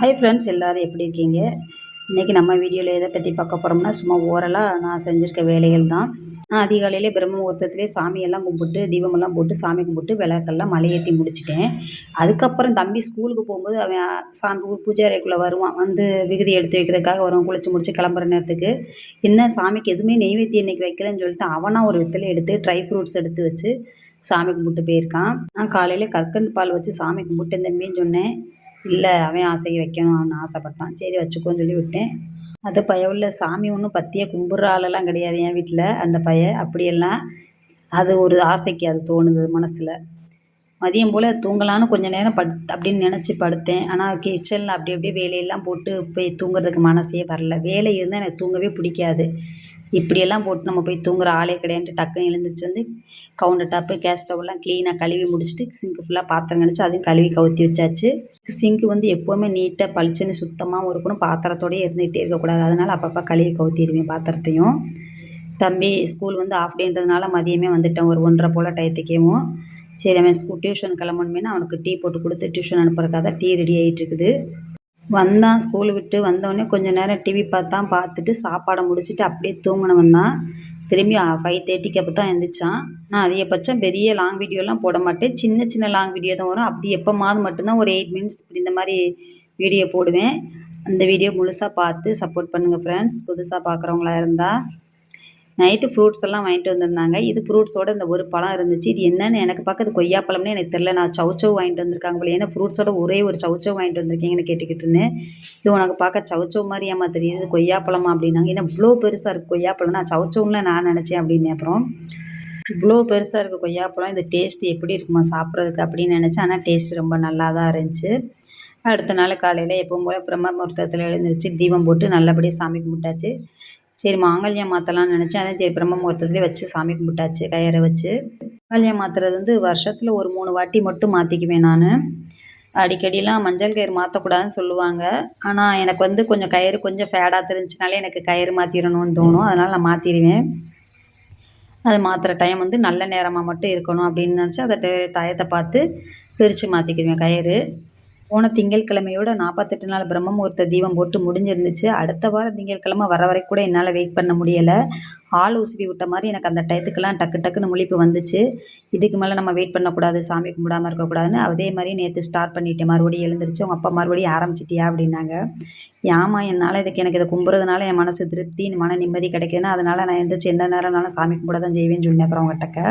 Hi friends எல்லோரும் எப்படி இருக்கீங்க? இன்றைக்கி நம்ம வீடியோவில் எதை பற்றி பார்க்க போகிறோம்னா சும்மா ஓரலாக நான் செஞ்சுருக்க வேலைகள் தான். நான் அதிகாலையிலே பிரம்ம சாமியெல்லாம் கும்பிட்டு தீபமெல்லாம் போட்டு சாமி கும்பிட்டு விளக்கெல்லாம் மலையேற்றி முடிச்சிட்டேன். அதுக்கப்புறம் தம்பி ஸ்கூலுக்கு போகும்போது அவன் சாமி பூஜை அறைக்குள்ளே வருவான். வந்து விகுதி எடுத்து வைக்கிறதுக்காக வருவான். குளிச்சு முடிச்சு கிளம்புற நேரத்துக்கு. என்ன சாமிக்கு எதுவுமே நெய்வேத்தியம் இன்றைக்கி வைக்கலன்னு சொல்லிட்டு அவனாக ஒரு வித்தில் எடுத்து ட்ரை ஃப்ரூட்ஸ் எடுத்து வச்சு சாமி கும்பிட்டு போயிருக்கான். நான் காலையில் கற்கண்டு பால் வச்சு சாமி கும்பிட்டு தம்பின்னு சொன்னேன் இல்லை அவன் ஆசையை வைக்கணும் அவன் ஆசைப்பட்டான். சரி வச்சுக்கோன்னு சொல்லி விட்டேன். அது பையன் உள்ள சாமி ஒன்றும் பற்றியே கும்பிட்ற ஆளெல்லாம் கிடையாது என் வீட்டில் அந்த பைய. அப்படியெல்லாம் அது ஒரு ஆசைக்கு அது தோணுது மனசில். மதியம் போல் தூங்கலான்னு கொஞ்சம் நேரம் படு அப்படின்னு நினச்சி படுத்தேன். ஆனால் கிச்சனில் அப்படி அப்படியே வேலையெல்லாம் போட்டு போய் தூங்குறதுக்கு மனசே வரல. வேலை இருந்தால் எனக்கு தூங்கவே பிடிக்காது. இப்படியெல்லாம் போட்டு நம்ம போய் தூங்குற ஆளே கிடையாண்டு டக்குன்னு எழுந்திரிச்சு வந்து கவுண்டர் டாப்பு கேஸ் ஸ்டவ்லாம் க்ளீனாக கழுவி முடிச்சுட்டு சிங்க்கு ஃபுல்லாக பாத்திரம் கழிச்சு அதையும் கழுவி கவுத்தி வச்சாச்சு. சிங்க்கு வந்து எப்போவுமே நீட்டாக பளிச்சுன்னு சுத்தமாகவும் இருக்கணும். பாத்திரத்தோடயே இருந்துகிட்டே இருக்கக்கூடாது. அதனால் அப்பப்போ கழுவி கவுத்திடுவேன் பாத்திரத்தையும். தம்பி ஸ்கூல் வந்து ஆஃப் டேன்றதுனால மதியமே வந்துட்டேன். ஒரு ஒன்றரை போல் டயத்துக்கேவும் சரி அவன் ஸ்கூல் டியூஷன் கிளம்பணுமேனு அவனுக்கு டீ போட்டு கொடுத்து டியூஷன் அனுப்புறதுக்காக டீ ரெடி ஆகிட்டு இருக்குது. வந்தான் ஸ்கூல் விட்டு வந்தோடனே கொஞ்சம் நேரம் டிவி பார்த்தான் பார்த்துட்டு சாப்பாடை முடிச்சுட்டு அப்படியே தூங்கினவன் தான் திரும்பி ஃபைவ் தேர்ட்டிக்கு அப்போ தான் எழுந்திரிச்சான் நான் அதிகபட்சம் பெரிய லாங் வீடியோலாம் போட மாட்டேன். சின்ன சின்ன லாங் வீடியோ தான் வரும். அப்படி எப்போமாவது மட்டும்தான் ஒரு எயிட் மினிட்ஸ் இப்படி இந்த மாதிரி வீடியோ போடுவேன். அந்த வீடியோ முழுசாக பார்த்து சப்போர்ட் பண்ணுங்கள் ஃப்ரெண்ட்ஸ் புதுசாக பார்க்குறவங்களா இருந்தால் நைட்டு ஃப்ரூட்ஸ் எல்லாம் வாங்கிட்டு வந்திருந்தாங்க. இது ஃப்ரூட்ஸோட இந்த ஒரு பழம் இருந்துச்சு. இது என்னன்னு எனக்கு பார்க்க அது கொய்யா பழம்னு எனக்கு தெரில நான் சவுச்சவ் வாங்கிட்டு வந்திருக்காங்க போல. ஏன்னா ஃப்ரூட்ஸோட ஒரே ஒரு சவுச்சவ் வாங்கிட்டு வந்திருக்கீங்கன்னு கேட்டுக்கிட்டு இருந்தேன் இது உனக்கு பார்க்க சவுச்சவ் மாதிரி ஏமா தெரியுது. கொய்யா பழமா அப்படின்னாங்க. ஏன்னா இவ்வளோ பெருசாக இருக்குது கொய்யா பழம் நான் சவுச்சவ்ல நான் நினச்சேன் அப்படின்னு அப்புறம் இவ்வளோ பெருசாக இருக்குது கொய்யாப்பழம் இந்த டேஸ்ட் எப்படி இருக்குமா சாப்பிட்றதுக்கு அப்படின்னு நினச்சேன். ஆனால் டேஸ்ட் ரொம்ப நல்லா தான் இருந்துச்சு. அடுத்த நாள் காலையில் எப்பவும் போல் பிரம்ம முகூர்த்தத்தில் எழுந்திரிச்சு தீபம் போட்டு நல்லபடியாக சாமி கும்பிட்டாச்சு. சரி மாங்கல்யம் மாற்றலாம்னு நினச்சேன். அதே சரி பிரம்ம முகூர்த்தத்துலேயே வச்சு சாமி கும்பிட்டாச்சு கயிறை வச்சு. மாங்கல்யம் மாற்றுறது வந்து வருஷத்தில் ஒரு மூணு வாட்டி மட்டும் மாற்றிக்குவேன் நான். அடிக்கடிலாம் மஞ்சள் கயிறு மாற்றக்கூடாதுன்னு சொல்லுவாங்க. ஆனால் எனக்கு வந்து கொஞ்சம் கயிறு கொஞ்சம் ஃபேடாக தெரிஞ்சினாலே எனக்கு கயிறு மாற்றிடணும்னு தோணும். அதனால் நான் மாற்றிடுவேன் அது மாற்றுற டைம் வந்து நல்ல நேரமாக மட்டும் இருக்கணும் அப்படின்னு நினச்சி அதை டயத்தை பார்த்து பிரித்து மாற்றிக்கிடுவேன் கயிறு. போன திங்கட்கிழமையோட நாற்பத்தெட்டு நாள் பிரம்ம முகூர்த்த தீபம் போட்டு முடிஞ்சிருந்துச்சு. அடுத்த வாரம் திங்கட்கிழமை வர வரைக்கும் கூட என்னால் வெயிட் பண்ண முடியலை. ஆள் உசுவி விட்ட மாதிரி எனக்கு அந்த டயத்துக்கெல்லாம் டக்கு டக்குன்னு முழிப்பு வந்துச்சு. இதுக்கு மேலே நம்ம வெயிட் பண்ணக்கூடாது சாமி கும்பிடாமல் இருக்கக்கூடாதுன்னு அதே மாதிரி நேற்று ஸ்டார்ட் பண்ணிட்டேன். மறுபடியும் எழுந்திரிச்சு உங்கள் அப்பா மறுபடியும் ஆரம்பிச்சிட்டியா? அப்படின்னாங்க. ஏமா என்னால் இதுக்கு எனக்கு இதை கும்புறதுனால என் மனசு திருப்தி மன நிம்மதி கிடைக்குதுன்னா அதனால் நான் எந்திரிச்சு எந்த நேரம்னாலும் சாமி கும்பிட தான் செய்வேன்னு சொன்னேன் அப்புறம் அவங்ககிட்டக்க